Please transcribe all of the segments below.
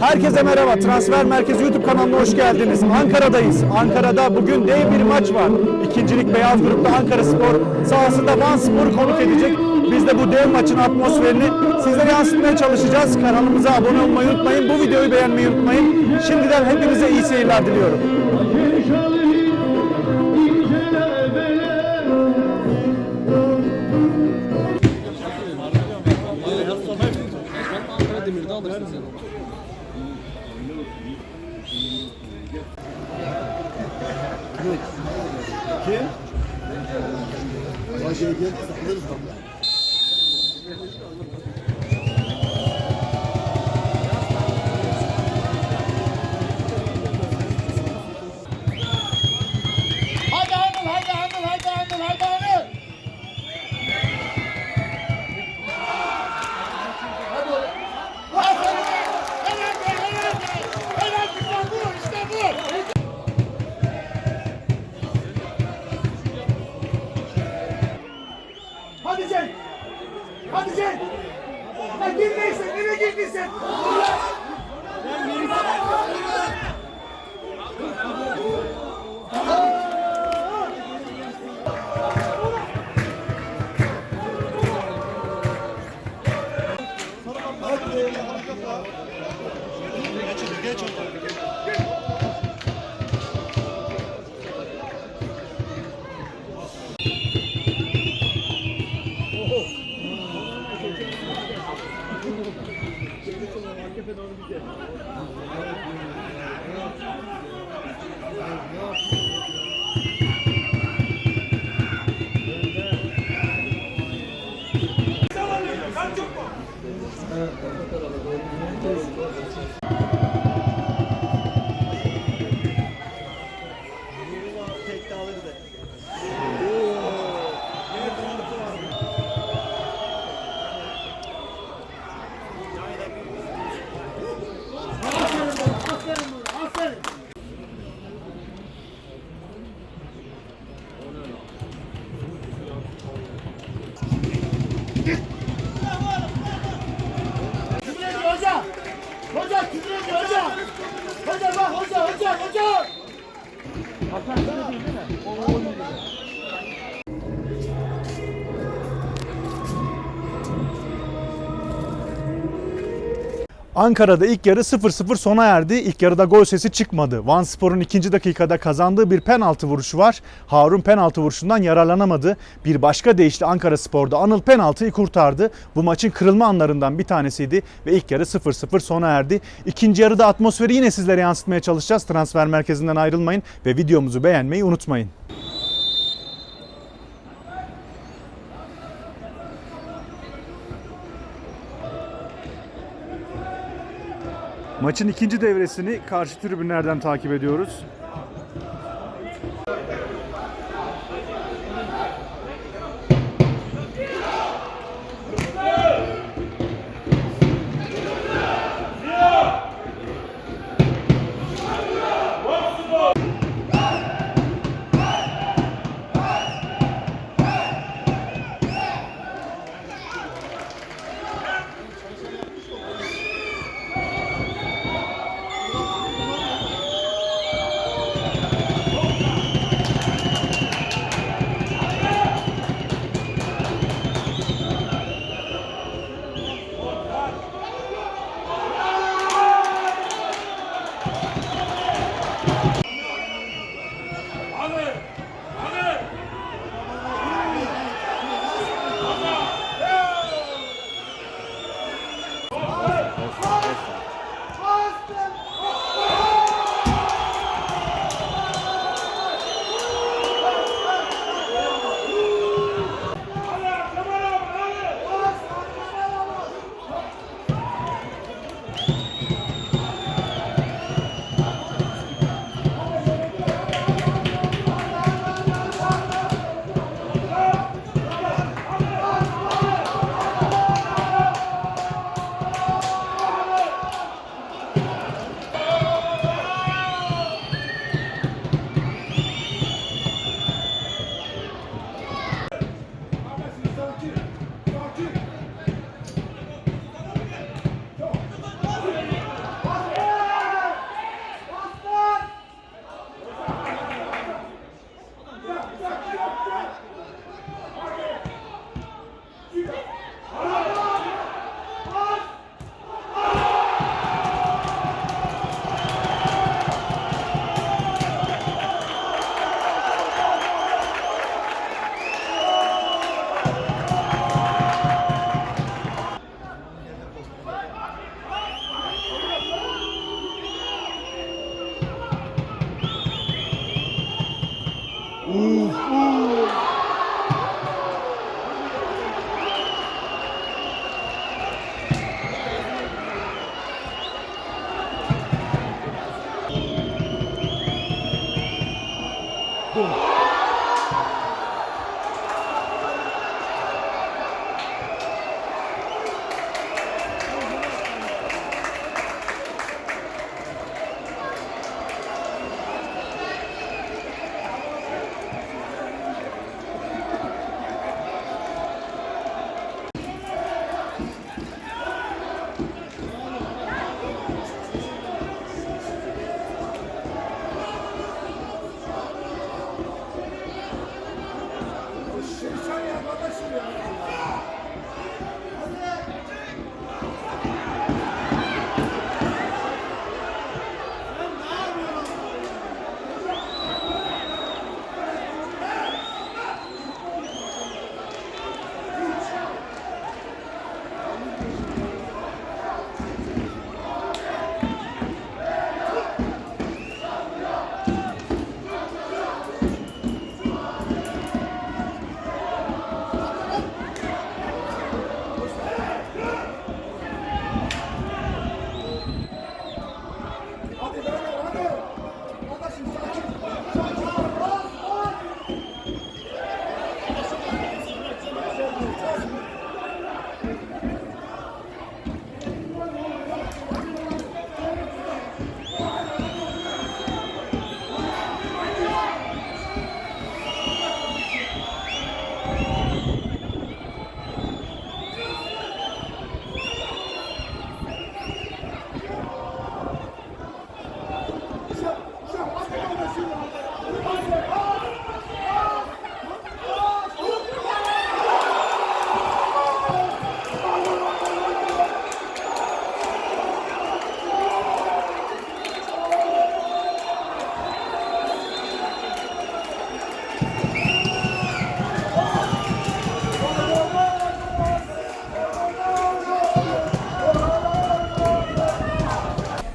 Herkese merhaba. Transfer Merkezi YouTube kanalına hoş geldiniz. Ankara'dayız. Ankara'da bugün dev bir maç var. İkincilik Beyaz Grup'ta Ankara Spor sahasında Van Spor'u konuk edecek. Biz de bu dev maçın atmosferini sizlere yansıtmaya çalışacağız. Kanalımıza abone olmayı unutmayın. Bu videoyu beğenmeyi unutmayın. Şimdiden hepinize iyi seyirler diliyorum. lives, that lives them. 대표 나오는 게. Bak hoca hoca hoca. Ankara'da ilk yarı 0-0 sona erdi. İlk yarıda gol sesi çıkmadı. Van Spor'un ikinci dakikada kazandığı bir penaltı vuruşu var. Harun penaltı vuruşundan yararlanamadı. Bir başka deyişle Ankara Spor'da Anıl penaltıyı kurtardı. Bu maçın kırılma anlarından bir tanesiydi ve ilk yarı 0-0 sona erdi. İkinci yarıda atmosferi yine sizlere yansıtmaya çalışacağız. Transfer merkezinden ayrılmayın ve videomuzu beğenmeyi unutmayın. Maçın ikinci devresini karşı tribünlerden takip ediyoruz.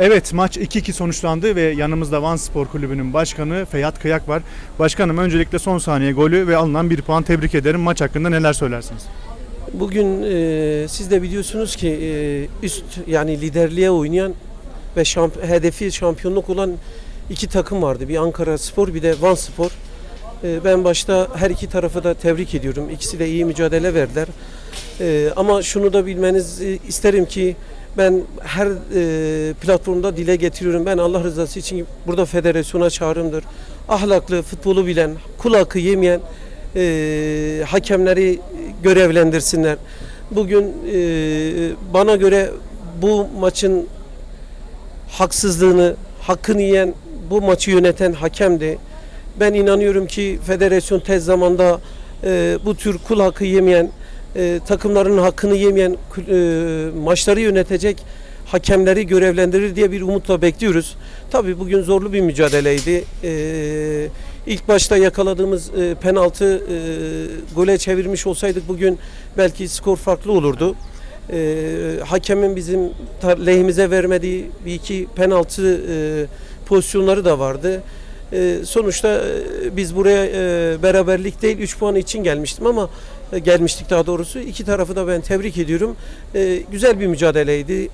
Evet maç 2-2 sonuçlandı ve yanımızda Van Spor Kulübü'nün başkanı Feyyat Kıyak var. Başkanım öncelikle son saniye golü ve alınan bir puan tebrik ederim. Maç hakkında neler söylersiniz? Bugün e, siz de biliyorsunuz ki e, üst yani liderliğe oynayan ve şamp- hedefi şampiyonluk olan iki takım vardı. Bir Ankara Spor bir de Van Spor. E, ben başta her iki tarafı da tebrik ediyorum. İkisi de iyi mücadele verdiler. E, ama şunu da bilmeniz e, isterim ki ben her e, platformda dile getiriyorum. Ben Allah rızası için burada federasyona çağrımdır. Ahlaklı, futbolu bilen, kul hakkı yemeyen e, hakemleri görevlendirsinler. Bugün bana göre bu maçın haksızlığını, hakkını yiyen, bu maçı yöneten hakemdi. Ben inanıyorum ki federasyon tez zamanda e, bu tür kul hakkı yemeyen, e, takımların hakkını yemeyen e, maçları yönetecek hakemleri görevlendirir diye bir umutla bekliyoruz. Tabii bugün zorlu bir mücadeleydi. E, ilk başta yakaladığımız e, penaltı e, gole çevirmiş olsaydık bugün belki skor farklı olurdu. E, hakemin bizim lehimize vermediği bir iki penaltı e, pozisyonları da vardı. E, sonuçta e, biz buraya e, beraberlik değil 3 puan için gelmiştim ama gelmiştik daha doğrusu. İki tarafı da ben tebrik ediyorum. Güzel bir mücadeleydi.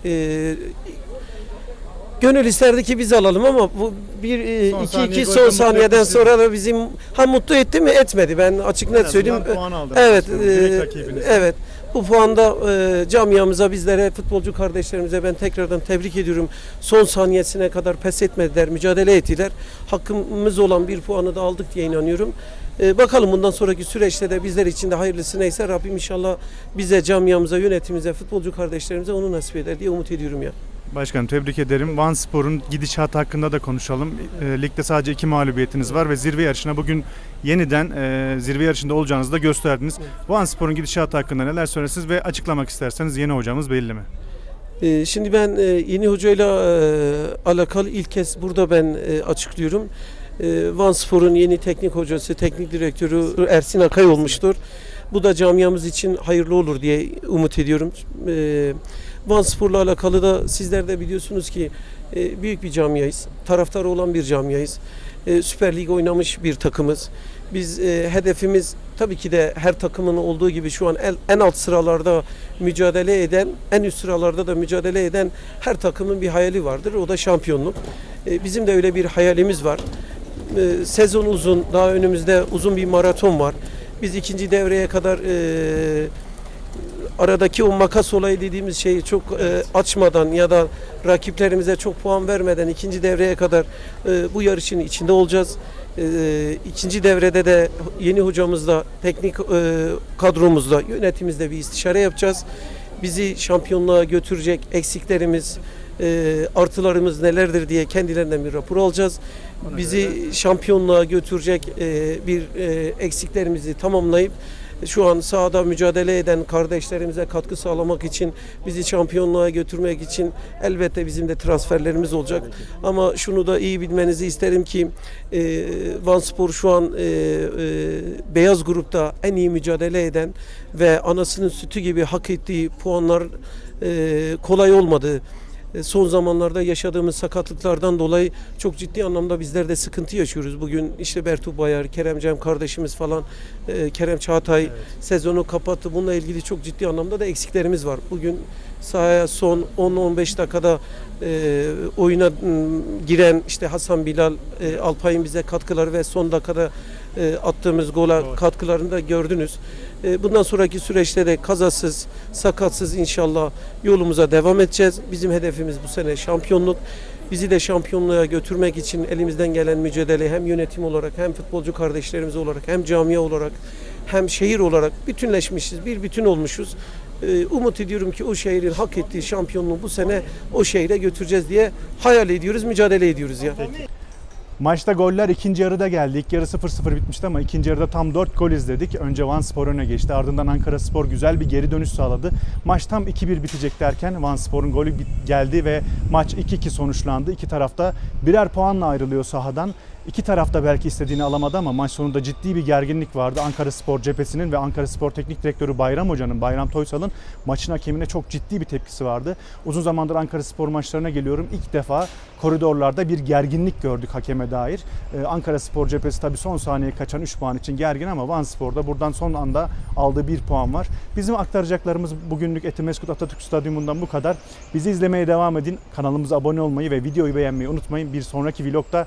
Gönül isterdi ki biz alalım ama bu bir e, Son iki saniye iki son mutlu saniyeden sonra da bizim ha mutlu etti mi etmedi. Ben açık net söyleyeyim. puan aldınız. Evet, Direkt e, rakibiniz. evet. Bu puanda e, camiamıza, bizlere, futbolcu kardeşlerimize ben tekrardan tebrik ediyorum. Son saniyesine kadar pes etmediler, mücadele ettiler. Hakkımız olan bir puanı da aldık diye inanıyorum. E, bakalım bundan sonraki süreçte de bizler için de hayırlısı neyse Rabbim inşallah bize, camiamıza, yönetimimize, futbolcu kardeşlerimize onu nasip eder diye umut ediyorum ya. Başkanım tebrik ederim. Van Spor'un gidişatı hakkında da konuşalım. E, ligde sadece iki mağlubiyetiniz var ve zirve yarışına bugün yeniden e, zirve yarışında olacağınızı da gösterdiniz. Van Spor'un gidişatı hakkında neler söylersiniz ve açıklamak isterseniz yeni hocamız belli mi? Ee, Şimdi ben e, yeni hocayla e, alakalı ilk kez burada ben e, açıklıyorum. E, Van Spor'un yeni teknik hocası, teknik direktörü Ersin Akay olmuştur. Bu da camiamız için hayırlı olur diye umut ediyorum. E, Van Spor'la alakalı da sizler de biliyorsunuz ki e, büyük bir camiayız. Taraftarı olan bir camiayız. E, Süper Lig oynamış bir takımız. Biz e, hedefimiz tabii ki de her takımın olduğu gibi şu an en, en alt sıralarda mücadele eden, en üst sıralarda da mücadele eden her takımın bir hayali vardır. O da şampiyonluk. E, bizim de öyle bir hayalimiz var. E, sezon uzun, daha önümüzde uzun bir maraton var. Biz ikinci devreye kadar e, aradaki o makas olayı dediğimiz şeyi çok e, açmadan ya da rakiplerimize çok puan vermeden ikinci devreye kadar e, bu yarışın içinde olacağız. E, ikinci devrede de yeni hocamızla, teknik e, kadromuzla, yönetimizle bir istişare yapacağız. Bizi şampiyonluğa götürecek eksiklerimiz, e, artılarımız nelerdir diye kendilerinden bir rapor alacağız. Bizi şampiyonluğa götürecek e, bir e, eksiklerimizi tamamlayıp şu an sahada mücadele eden kardeşlerimize katkı sağlamak için, bizi şampiyonluğa götürmek için elbette bizim de transferlerimiz olacak. Ama şunu da iyi bilmenizi isterim ki e, Van Spor şu an e, e, beyaz grupta en iyi mücadele eden ve anasının sütü gibi hak ettiği puanlar e, kolay olmadı. E, Son zamanlarda yaşadığımız sakatlıklardan dolayı çok ciddi anlamda bizler de sıkıntı yaşıyoruz. Bugün işte Bertu Bayar, Kerem Cem kardeşimiz falan, e, Kerem Çağatay sezonu kapattı. Bununla ilgili çok ciddi anlamda da eksiklerimiz var. Bugün sahaya son 10-15 dakikada e, oyuna giren işte Hasan Bilal, e, Alpay'ın bize katkıları ve son dakikada e, attığımız gola katkılarını da gördünüz. E, bundan sonraki süreçte de kazasız, sakatsız inşallah yolumuza devam edeceğiz. Bizim hedefimiz bu sene şampiyonluk. Bizi de şampiyonluğa götürmek için elimizden gelen mücadele hem yönetim olarak hem futbolcu kardeşlerimiz olarak hem camia olarak hem şehir olarak bütünleşmişiz. Bir bütün olmuşuz. Ee, Umut ediyorum ki o şehrin hak ettiği şampiyonluğu bu sene o şehre götüreceğiz diye hayal ediyoruz, mücadele ediyoruz ya. Maçta goller ikinci yarıda geldi. İlk yarı 0-0 bitmişti ama ikinci yarıda tam 4 gol izledik. Önce Van Spor öne geçti. Ardından Ankara Spor güzel bir geri dönüş sağladı. Maç tam 2-1 bitecek derken Van Spor'un golü geldi ve maç 2-2 sonuçlandı. İki tarafta birer puanla ayrılıyor sahadan. İki tarafta belki istediğini alamadı ama maç sonunda ciddi bir gerginlik vardı. Ankara Spor cephesinin ve Ankara Spor Teknik Direktörü Bayram Hoca'nın, Bayram Toysal'ın maçın hakemine çok ciddi bir tepkisi vardı. Uzun zamandır Ankara Spor maçlarına geliyorum. İlk defa koridorlarda bir gerginlik gördük hakeme dair. Ee, Ankara Spor cephesi tabii son saniye kaçan 3 puan için gergin ama Van Spor'da buradan son anda aldığı 1 puan var. Bizim aktaracaklarımız bugünlük Etimeskut Atatürk Stadyumundan bu kadar. Bizi izlemeye devam edin. Kanalımıza abone olmayı ve videoyu beğenmeyi unutmayın. Bir sonraki vlogda